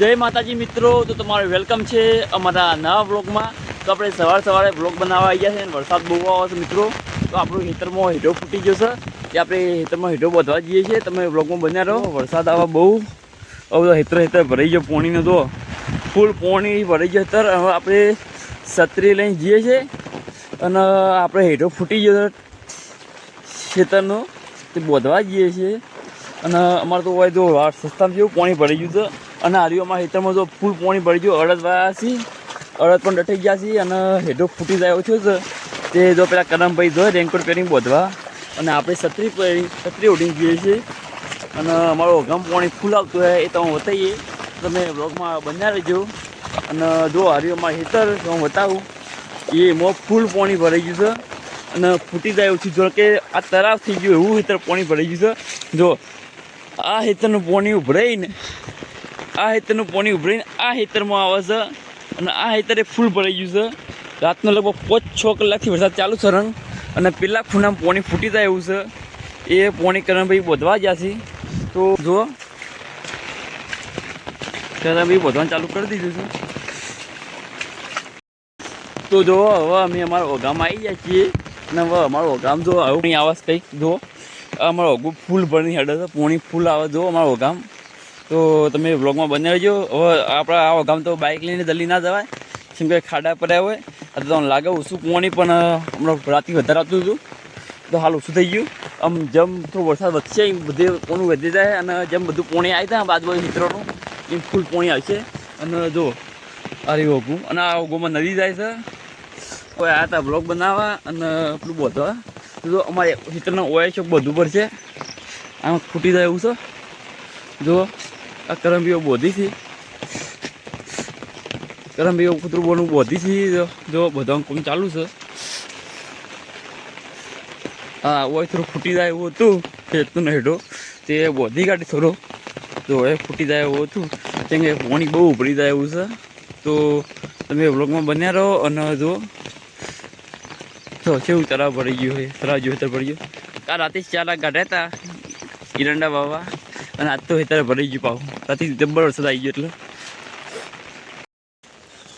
જય માતાજી મિત્રો, તો તમારું વેલકમ છે અમારા નવા બ્લોગમાં તો આપણે સવાર સવારે બ્લોગ બનાવવા આવી ગયા છે અને વરસાદ બહુ આવે છે મિત્રો. તો આપણું હેતરમાં હેઠો ફૂટી ગયો છે. તે આપણે હેતરમાં હેઠો બધવા જઈએ છીએ. તમે બ્લોગમાં બન્યા રહો. વરસાદ આવે બહુ. હવે હેતર હેતર ભરાઈ ગયો પોણીનો તો. ફૂલ પોણી ભરાઈ ગયો હેતર. હવે આપણે છત્રી લઈને જઈએ છીએ. અને આપણે હેઠો ફૂટી ગયો ખેતરનો. તે બોધવા જઈએ છીએ. અને અમારે તો હોય તો સસ્તામાં જેવું પાણી ભરી ગયું છે. અને હાર્યું હેતરમાં જો ફૂલ પાણી ભરી ગયું. અડદ વાયા છીએ. અડદ પણ ડટાઈ ગયા છીએ અને હેઠો ફૂટી જાય છે છે તે જો પેલા કરમભાઈ જો રેનકોટ પહેરીને બોધવા. અને આપણે છત્રી પહેરી, છત્રી ઉડીને જઈએ છીએ. અને અમારો ગમ પાણી ફૂલ આવતું હોય એ તો હું બતાવીએ. તમે બ્લોગમાં બન્યા રહેજો. અને જો હાર્યું હેતર હું બતાવું. એ એમાં ફૂલ પાણી ભરાઈ ગયું છે. અને ફૂટી જાય એવું છે. જો કે આ તરાવ થઈ ગયું, એવું હેતર પાણી ભરાઈ ગયું છે. જો આ હેતરનું પાણી ઉભરાઈને આ હેતરનું પાણી ઉભરાઈને આ હેતરમાં આવે છે અને આ હેતરે ફૂલ ભરાઈ ગયું છે. રાતનો લગભગ પાંચ છ કલાકથી વરસાદ ચાલુ છે રંગ અને પેલા ખૂણામાં પાણી ફૂટી જાય એવું છે. એ પાણી કરણ ભાઈ બોધવા ગયા છે. તો જો કરણ ભાઈ બોધવાનું ચાલુ કરી દીધું છે. તો જો હવે અમે અમારા ઓગામાં આવી ગયા છીએ. અને હવે અમારો ઓગામ જો આવું નહીં આવાસ કંઈક જો અમારો ઓગું ફૂલ ભરીને હેડે છે, પોણી ફૂલ આવે જો અમારો ઓગામ. તો તમે બ્લોગમાં બને રહેજો. હવે આપણા આ ગામ તો બાઇક લઈને જલ્દી ના જવાય. કેમ કે ખાડા પડ્યા હોય. તો તમને લાગે ઓછું પોણી પણ હમણાં રાતે વધારે આવતું હતું. તો હાલ ઓછું થઈ ગયું. આમ જેમ થોડો વરસાદ વધશે, એમ બધે પોણું વધી જાય અને જેમ બધું પોણી આવી જાય બાજુ મિત્રોનું, એમ ફૂલ પોણી આવશે. અને જો રહ્યું ઓગું અને આ ઓગુમાં નદી જાય છે. કોઈ આ હતા બ્લોગ બનાવવા અને પેલું બોધવા જો, અમારે ચિત્રનો ઓય છે, બધું પર છે આમ ખૂટી જાય એવું છે. જો આ કરમભીઓ બોધી છે. કરંબીઓ કૂતરું બોનું બોધી છે. જો બધાનું બધા કોમ ચાલુ છે. હા ઓય થોડું ફૂટી જાય એવું હતું, ખેતનું હેઠો તે બોધી કાઢી થોડો. તો એ ફૂટી જાય એવું હતું. કેમ કે પાણી બહુ ઉભરી જાય એવું છે. તો તમે બ્લોગમાં બન્યા રહો અને જો તો કેવું તળાવ ભરી ગયું હોય તળાવ જેવું તો ભરી ગયું. આ રાતે ચાર કાઢ્યા હતા. ઈરંડા વાવા અને આજ તો હેતર ભરી ગયું પાવું ત્યાંથી જબ્બર વરસાદ આવી ગયો એટલે.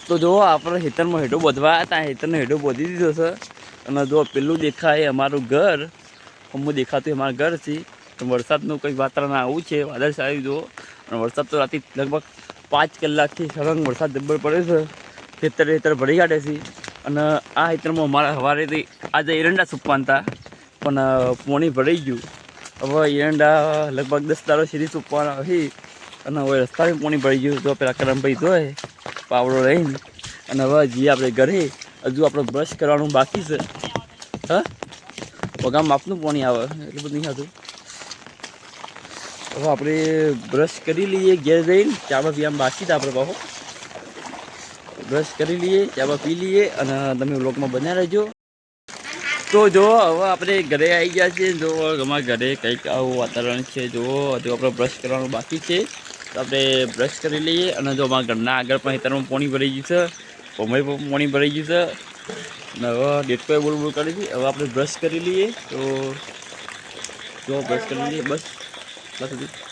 તો જો આપણે હેતરમાં હેઠો બધવા હતા. હેતરનો હેઠો બોધી દીધો છે. અને જો પેલું દેખાય અમારું ઘર. અમું દેખાતું અમારું ઘર છે તો વરસાદનું કંઈક વાતાવરણ આવું છે. વાદળ સારું જુઓ. અને વરસાદ તો રાતે લગભગ પાંચ કલાકથી સળંગ વરસાદ જબ્બર પડે છે. ખેતર હેતર ભરી કાઢે છે. અને આ હેતરમાં અમારા સવારેથી આજે એરંડા સુપવાના હતા. પણ પોણી ભરાઈ ગયું. હવે એરંડા લગભગ દસ દાડો સીધી સુપવાના હતી અને હવે રસ્તામાં પોણી ભરી ગયું તો પેલા કરમભાઈ ધોય પાવડો રહીને અને હવે જઈએ આપણે ઘરે હજુ આપણે બ્રશ કરવાનું બાકી છે. હા? વગામ માપનું પાણી આવે. એટલું બધું નહીં આવતું. હવે આપણે બ્રશ કરી લઈએ ઘેર જઈને. ચામાં પીવામાં બાકી હતા આપણે પાછો બ્રશ કરી લઈએ, ચાબા પી લઈએ અને તમે વ્લોગમાં બન્યા રહેજો. તો જો હવે આપણે ઘરે આવી ગયા છીએ. જો અમારા ઘરે કંઈક આવું વાતાવરણ છે. જો હજુ આપણે બ્રશ કરવાનું બાકી છે. તો આપણે બ્રશ કરી લઈએ અને જો અમારા ઘરના આગળ પણ હેતરમાં પાણી ભરાઈ ગયું છે. પમઈ પણ પાણી ભરાઈ ગયું છે. અને હવે ડેટકોએ બોલ બોલ કરી છે હવે આપણે બ્રશ કરી લઈએ. તો જો બ્રશ કરી લઈએ. બસ બસ